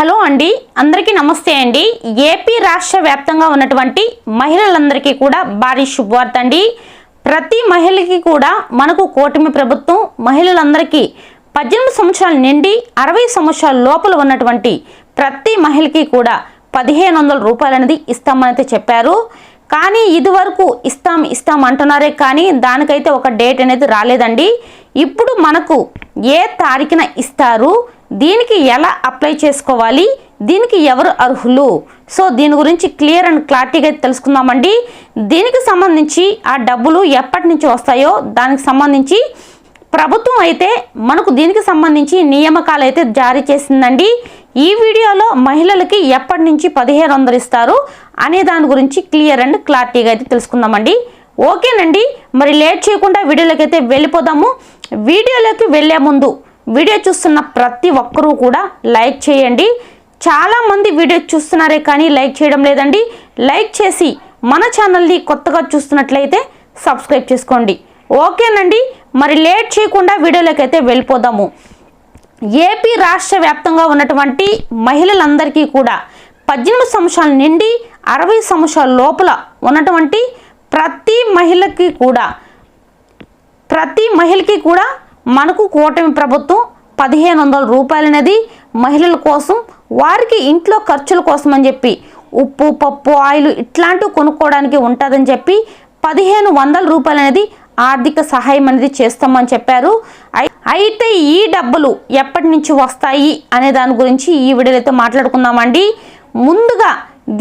Hello అండి. అందరికీ నమస్తే అండి. ఏపీ రాష్ట్ర వ్యాప్తంగా ఉన్నటువంటి మహిళలందరికీ కూడా భారీ శుభవార్త అండి. ప్రతి మహిళకి కూడా మనకు కూటమి ప్రభుత్వం మహిళలందరికీ పద్దెనిమిది సంవత్సరాల నిండి అరవై సంవత్సరాల లోపల ఉన్నటువంటి ప్రతి మహిళకి కూడా పదిహేను వందల రూపాయలు అనేది ఇస్తామనైతే చెప్పారు. కానీ ఇదివరకు ఇస్తాం ఇస్తాం అంటున్నారే కానీ దానికైతే ఒక డేట్ అనేది రాలేదండి. ఇప్పుడు మనకు ఏ తారీఖున ఇస్తారు? దీనికి ఎలా అప్లై చేసుకోవాలి? దీనికి ఎవరు అర్హులు? సో దీని గురించి క్లియర్ అండ్ క్లారిటీగా తెలుసుకుందామండి. దీనికి సంబంధించి ఆ డబ్బులు ఎప్పటి నుంచి వస్తాయో దానికి సంబంధించి ప్రభుత్వం అయితే మనకు దీనికి సంబంధించి నియామకాలు అయితే జారీ చేసిందండి. ఈ వీడియోలో మహిళలకి ఎప్పటి నుంచి పదిహేను వందలు ఇస్తారు అనే దాని గురించి క్లియర్ అండ్ క్లారిటీగా అయితే తెలుసుకుందామండి. ఓకేనండి. మరి లేట్ చేయకుండా వీడియోలోకి అయితే వెళ్ళిపోదాము. వీడియోలోకి వెళ్ళే ముందు వీడియో చూస్తున్న ప్రతి ఒక్కరూ కూడా లైక్ చేయండి. చాలామంది వీడియో చూస్తున్నారే కానీ లైక్ చేయడం లేదండి. లైక్ చేసి మన ఛానల్ని కొత్తగా చూస్తున్నట్లయితే సబ్స్క్రైబ్ చేసుకోండి. ఓకేనండి? మరి లేట్ చేయకుండా వీడియోలోకి అయితే వెళ్ళిపోదాము. ఏపీ రాష్ట్ర వ్యాప్తంగా ఉన్నటువంటి మహిళలందరికీ కూడా పద్దెనిమిది సంవత్సరాల నుండి అరవై సంవత్సరాల లోపల ఉన్నటువంటి ప్రతి మహిళకి కూడా ప్రతి మహిళకి కూడా మనకు కూటమి ప్రభుత్వం పదిహేను వందల రూపాయలు అనేది మహిళల కోసం వారికి ఇంట్లో ఖర్చుల కోసం అని చెప్పి ఉప్పు పప్పు ఆయిల్ ఇట్లాంటివి కొనుక్కోవడానికి ఉంటుందని చెప్పి పదిహేను వందల రూపాయలు అనేది ఆర్థిక సహాయం అనేది చేస్తామని చెప్పారు. అయితే ఈ డబ్బులు ఎప్పటి నుంచి వస్తాయి అనే దాని గురించి ఈ వీడియోలో మాట్లాడుకుందామండి. ముందుగా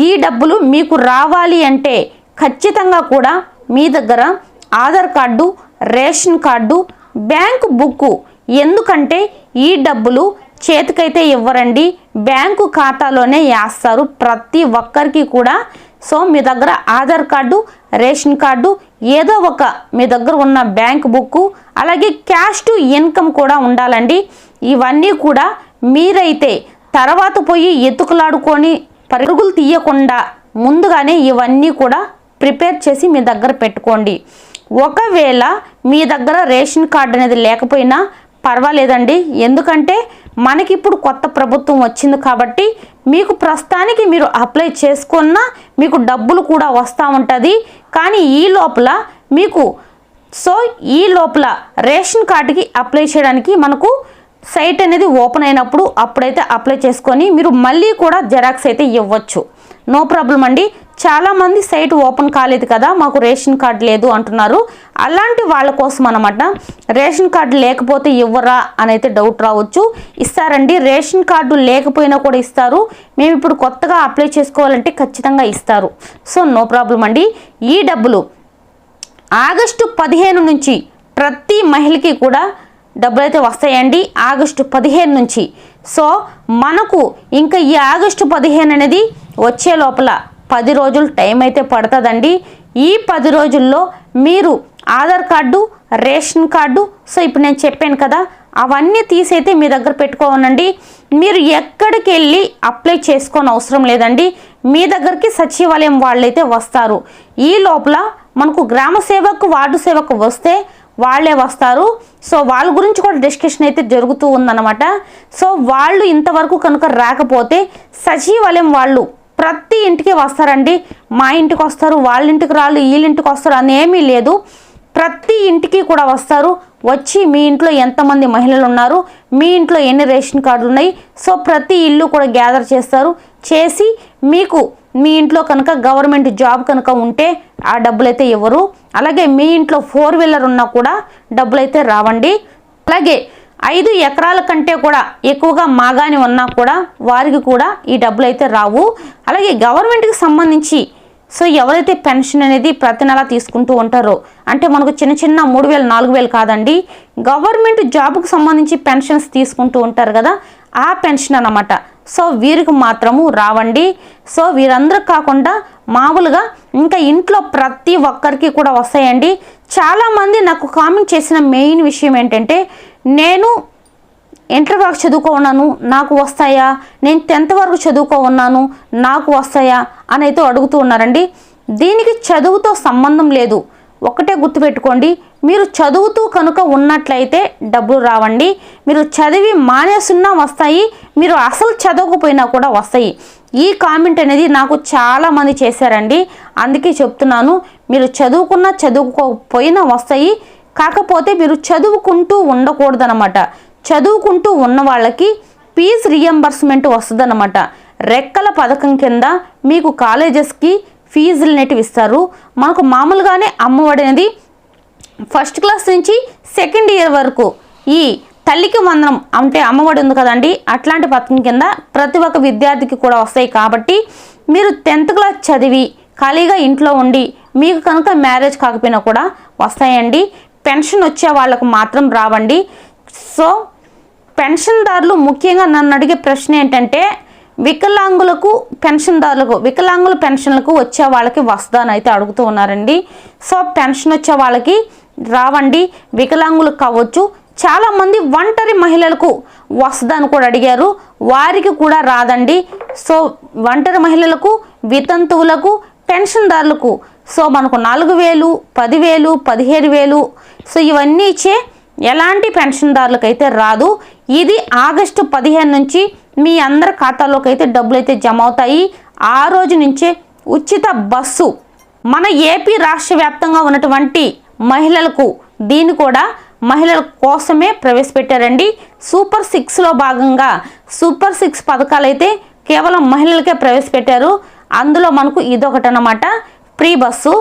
ఈ డబ్బులు మీకు రావాలి అంటే ఖచ్చితంగా కూడా మీ దగ్గర Aadhaar card ration card bank book. ఎందుకంటే ఈ డబ్బులు చేతికైతే ఇవ్వరండి. బ్యాంకు ఖాతాలోనే వేస్తారు ప్రతి ఒక్కరికి కూడా. సో మీ దగ్గర ఆధార్ కార్డు రేషన్ కార్డు ఏదో ఒక మీ దగ్గర ఉన్న బ్యాంక్ బుక్ అలాగే క్యాష్ టు ఇన్కమ్ కూడా ఉండాలండి. ఇవన్నీ కూడా మీరైతే తర్వాత పోయి ఎత్తుకులాడుకొని పరుగులు తీయకుండా ముందుగానే ఇవన్నీ కూడా ప్రిపేర్ చేసి మీ దగ్గర పెట్టుకోండి. ఒకవేళ మీ దగ్గర రేషన్ కార్డు అనేది లేకపోయినా పర్వాలేదండి. ఎందుకంటే మనకి ఇప్పుడు కొత్త ప్రభుత్వం వచ్చింది కాబట్టి మీకు ప్రస్తుతానికి మీరు అప్లై చేసుకున్నా మీకు డబ్బులు కూడా వస్తూ ఉంటుంది. కానీ ఈ లోపల మీకు సో ఈ లోపల రేషన్ కార్డుకి అప్లై చేయడానికి మనకు సైట్ అనేది ఓపెన్ అయినప్పుడు అప్పుడైతే అప్లై చేసుకొని మీరు మళ్ళీ కూడా జెరాక్స్ అయితే ఇవ్వచ్చు. నో ప్రాబ్లం అండి. చాలామంది సైట్ ఓపెన్ కాలేదు కదా మాకు రేషన్ కార్డు లేదు అంటున్నారు. అలాంటి వాళ్ళ కోసం అనమాట రేషన్ కార్డు లేకపోతే ఇవ్వరా అనైతే డౌట్ రావచ్చు. ఇస్తారండి రేషన్ కార్డు లేకపోయినా కూడా ఇస్తారు. మేము ఇప్పుడు కొత్తగా అప్లై చేసుకోవాలంటే ఖచ్చితంగా ఇస్తారు. సో నో ప్రాబ్లం అండి. ఈ డబ్బులు ఆగస్టు పదిహేను నుంచి ప్రతి మహిళకి కూడా డబ్బులు అయితే వస్తాయండి. ఆగస్టు పదిహేను నుంచి. సో మనకు ఇంకా ఈ ఆగస్టు పదిహేను అనేది వచ్చే లోపల పది రోజులు టైం అయితే పడుతుందండి. ఈ పది రోజుల్లో మీరు Aadhaar card ration card so ఇప్పుడు నేను చెప్పాను కదా అవన్నీ తీసైతే మీ దగ్గర పెట్టుకోనండి. మీరు ఎక్కడికి వెళ్ళి అప్లై చేసుకోని అవసరం లేదండి. మీ దగ్గరికి సచివాలయం వాళ్ళైతే వస్తారు. ఈ లోపల మనకు గ్రామ సేవకు వార్డు సేవకు వస్తే వాళ్ళే వస్తారు. సో వాళ్ళ గురించి కూడా డిస్కషన్ అయితే జరుగుతూ ఉందన్నమాట. సో వాళ్ళు ఇంతవరకు కనుక రాకపోతే సచివాలయం వాళ్ళు ప్రతి ఇంటికి వస్తారండి. మా ఇంటికి వస్తారు వాళ్ళ ఇంటికి రాళ్ళు వీళ్ళింటికి వస్తారు అని ఏమీ లేదు. ప్రతి ఇంటికి కూడా వస్తారు. వచ్చి మీ ఇంట్లో ఎంతమంది మహిళలు ఉన్నారు మీ ఇంట్లో ఎన్ని రేషన్ కార్డులు ఉన్నాయి సో ప్రతి ఇల్లు కూడా గ్యాదర్ చేస్తారు. చేసి మీకు మీ ఇంట్లో కనుక గవర్నమెంట్ జాబ్ కనుక ఉంటే ఆ డబ్బులు అయితే ఇవ్వరు అలాగే మీ ఇంట్లో ఫోర్ వీలర్ ఉన్నా కూడా డబ్బులు అయితే రావండి. అలాగే ఐదు ఎకరాల కంటే కూడా ఎక్కువగా మాగాని ఉన్నా కూడా వారికి కూడా ఈ డబ్బులు అయితే రావు. అలాగే గవర్నమెంట్కి సంబంధించి సో ఎవరైతే పెన్షన్ అనేది ప్రతి నెల తీసుకుంటూ ఉంటారో అంటే మనకు చిన్న చిన్న మూడు వేలు నాలుగు వేలు కాదండి గవర్నమెంట్ జాబ్కు సంబంధించి పెన్షన్స్ తీసుకుంటూ ఉంటారు కదా ఆ పెన్షన్ అన్నమాట. సో వీరికి మాత్రము రావండి. సో వీరందరూ కాకుండా మామూలుగా ఇంకా ఇంట్లో ప్రతి ఒక్కరికి కూడా వస్తాయండి. చాలామంది నాకు కామెంట్ చేసిన మెయిన్ విషయం ఏంటంటే నేను ఇంటర్ వరకు చదువుకో ఉన్నాను నాకు వస్తాయా? నేను టెన్త్ వరకు చదువుకో ఉన్నాను నాకు వస్తాయా? అని అయితే అడుగుతూ ఉన్నారండి. దీనికి చదువుతో సంబంధం లేదు. ఒకటే గుర్తుపెట్టుకోండి మీరు చదువుతూ కనుక ఉన్నట్లయితే డబ్బులు రావండి. మీరు చదివి మానేసున్నా వస్తాయి మీరు అసలు చదవకపోయినా కూడా వస్తాయి. ఈ కామెంట్ అనేది నాకు చాలామంది చేశారండి. అందుకే చెప్తున్నాను మీరు చదువుకున్నా చదువుకోకపోయినా వస్తాయి. కాకపోతే మీరు చదువుకుంటూ ఉండకూడదనమాట చదువుకుంటూ ఉన్న వాళ్ళకి ఫీజ్ రియంబర్స్మెంట్ వస్తుందన్నమాట. రెక్కల పథకం కింద మీకు కాలేజెస్కి ఫీజులు అనేటివి ఇస్తారు మనకు మామూలుగానే అమ్మఒడి అనేది ఫస్ట్ క్లాస్ నుంచి సెకండ్ ఇయర్ వరకు ఈ తల్లికి వందనం అంటే అమ్మఒడి ఉంది కదండి అట్లాంటి పథకం కింద ప్రతి ఒక్క విద్యార్థికి కూడా వస్తాయి కాబట్టి మీరు టెన్త్ క్లాస్ చదివి ఖాళీగా ఇంట్లో ఉండి మీకు కనుక మ్యారేజ్ కాకపోయినా కూడా వస్తాయండి. పెన్షన్ వచ్చే వాళ్ళకు మాత్రం రావండి. సో పెన్షన్దారులు ముఖ్యంగా నన్ను అడిగే ప్రశ్న ఏంటంటే వికలాంగులకు పెన్షన్దారులకు వికలాంగుల పెన్షన్లకు వచ్చే వాళ్ళకి వస్తుందని అయితే అడుగుతూ ఉన్నారండి. సో పెన్షన్ వచ్చే వాళ్ళకి రావండి. వికలాంగులకు కావచ్చు చాలామంది ఒంటరి మహిళలకు వస్తుందని కూడా అడిగారు. వారికి కూడా రాదండి. సో ఒంటరి మహిళలకు వితంతువులకు పెన్షన్దారులకు సో మనకు నాలుగు వేలు పదివేలు పదిహేను వేలు సో ఇవన్నీ ఇచ్చే ఎలాంటి పెన్షన్దారులకు అయితే రాదు. ఇది ఆగస్టు పదిహేను నుంచి మీ అందరి ఖాతాలోకి అయితే డబ్బులు అయితే జమ అవుతాయి ఆ రోజు నుంచే ఉచిత బస్సు మన ఏపీ రాష్ట్ర వ్యాప్తంగా ఉన్నటువంటి మహిళలకు దీన్ని కూడా మహిళల కోసమే ప్రవేశపెట్టారండి. సూపర్ సిక్స్లో భాగంగా సూపర్ సిక్స్ పథకాలు అయితే కేవలం మహిళలకే ప్రవేశపెట్టారు. అందులో మనకు ఇదొకటి అన్నమాట ఫ్రీ బస్సు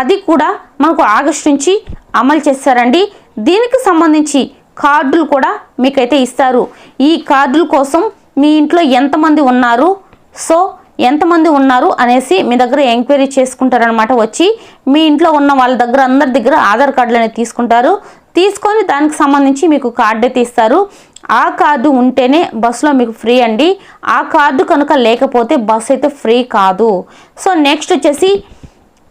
అది కూడా మనకు ఆగస్టు నుంచి అమలు చేస్తారండి. దీనికి సంబంధించి కార్డులు కూడా మీకైతే ఇస్తారు. ఈ కార్డుల కోసం మీ ఇంట్లో ఎంతమంది ఉన్నారు? సో ఎంతమంది ఉన్నారు అనేసి మీ దగ్గర ఎంక్వైరీ చేసుకుంటారనమాట వచ్చి. మీ ఇంట్లో ఉన్న వాళ్ళ దగ్గర అందరి దగ్గర ఆధార్ కార్డులు అనేది తీసుకుంటారు. తీసుకొని దానికి సంబంధించి మీకు కార్డు అయితే ఇస్తారు. ఆ కార్డు ఉంటేనే బస్సులో మీకు ఫ్రీ అండి. ఆ కార్డు కనుక లేకపోతే బస్సు అయితే ఫ్రీ కాదు. సో నెక్స్ట్ వచ్చేసి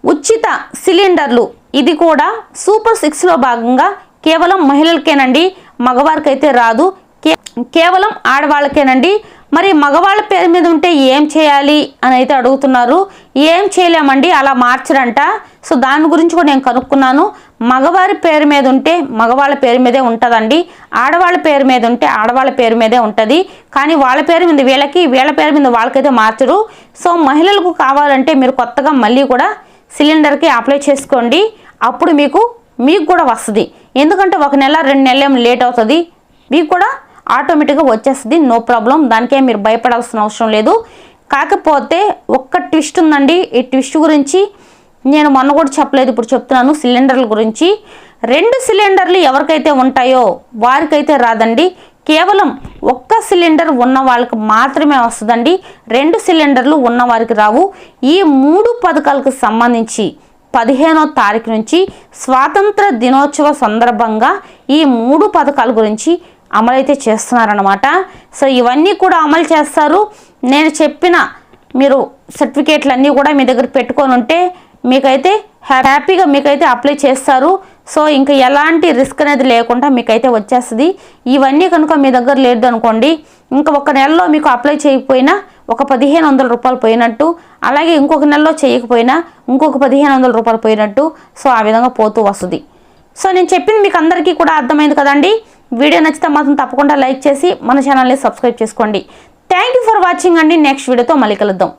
ఉచిత సిలిండర్లు. ఇది కూడా సూపర్ సిక్స్లో భాగంగా కేవలం మహిళలకేనండి. మగవారికైతే రాదు. కే- కేవలం ఆడవాళ్ళకేనండి. మరి మగవాళ్ళ పేరు మీద ఉంటే ఏం చేయాలి అని అయితే అడుగుతున్నారు. ఏం చేయలేమండి? అలా మార్చరంట. సో దాని గురించి కూడా నేను కనుక్కున్నాను. మగవారి పేరు మీద ఉంటే మగవాళ్ళ పేరు మీదే ఉంటుందండి. ఆడవాళ్ళ పేరు మీద ఉంటే ఆడవాళ్ళ పేరు మీదే ఉంటుంది. కానీ వాళ్ళ పేరు మీద వీళ్ళకి వీళ్ళ పేరు మీద వాళ్ళకైతే మార్చరు. సో మహిళలకు కావాలంటే మీరు కొత్తగా మళ్ళీ కూడా సిలిండర్కి అప్లై చేసుకోండి. అప్పుడు మీకు మీకు కూడా వస్తుంది. ఎందుకంటే ఒక నెల రెండు నెలలు ఏం లేట్ అవుతుంది. మీకు కూడా ఆటోమేటిక్గా వచ్చేస్తుంది. No problem. దానికే మీరు భయపడాల్సిన అవసరం లేదు. కాకపోతే ఒక్క ట్విస్ట్ ఉందండి. ఈ ట్విస్ట్ గురించి నేను మొన్న కూడా చెప్పలేదు ఇప్పుడు చెప్తున్నాను. సిలిండర్ల గురించి. రెండు సిలిండర్లు ఎవరికైతే ఉంటాయో వారికైతే రాదండి. కేవలం ఒక్క సిలిండర్ ఉన్న వాళ్ళకి మాత్రమే వస్తుందండి. రెండు సిలిండర్లు ఉన్న వారికి రావు. ఈ మూడు పథకాలకు సంబంధించి పదిహేనో తారీఖు నుంచి స్వాతంత్ర దినోత్సవ సందర్భంగా ఈ మూడు పథకాల గురించి అమలైతే చేస్తున్నారనమాట సో ఇవన్నీ కూడా అమలు చేస్తారు. నేను చెప్పిన మీరు సర్టిఫికేట్లు అన్నీ కూడా మీ దగ్గర పెట్టుకొని ఉంటే మీకైతే హ్యాపీగా మీకైతే అప్లై చేస్తారు. సో ఇంకా ఎలాంటి రిస్క్ అనేది లేకుండా మీకైతే వచ్చేస్తుంది. ఇవన్నీ కనుక మీ దగ్గర లేదు అనుకోండి ఇంకా ఒక నెలలో మీకు అప్లై చేయకపోయినా ఒక పదిహేను వందల రూపాయలు పోయినట్టు అలాగే ఇంకొక నెలలో చేయకపోయినా ఇంకొక పదిహేను వందల రూపాయలు పోయినట్టు సో ఆ విధంగా పోతూ వస్తుంది. సో నేను చెప్పింది మీకు అందరికీ కూడా అర్థమైంది కదండి. వీడియో నచ్చితే మాత్రం తప్పకుండా లైక్ చేసి మన ఛానల్ని సబ్స్క్రైబ్ చేసుకోండి. థ్యాంక్ యూ ఫర్ వాచింగ్ అండి. నెక్స్ట్ వీడియోతో మళ్ళీ కలుద్దాం.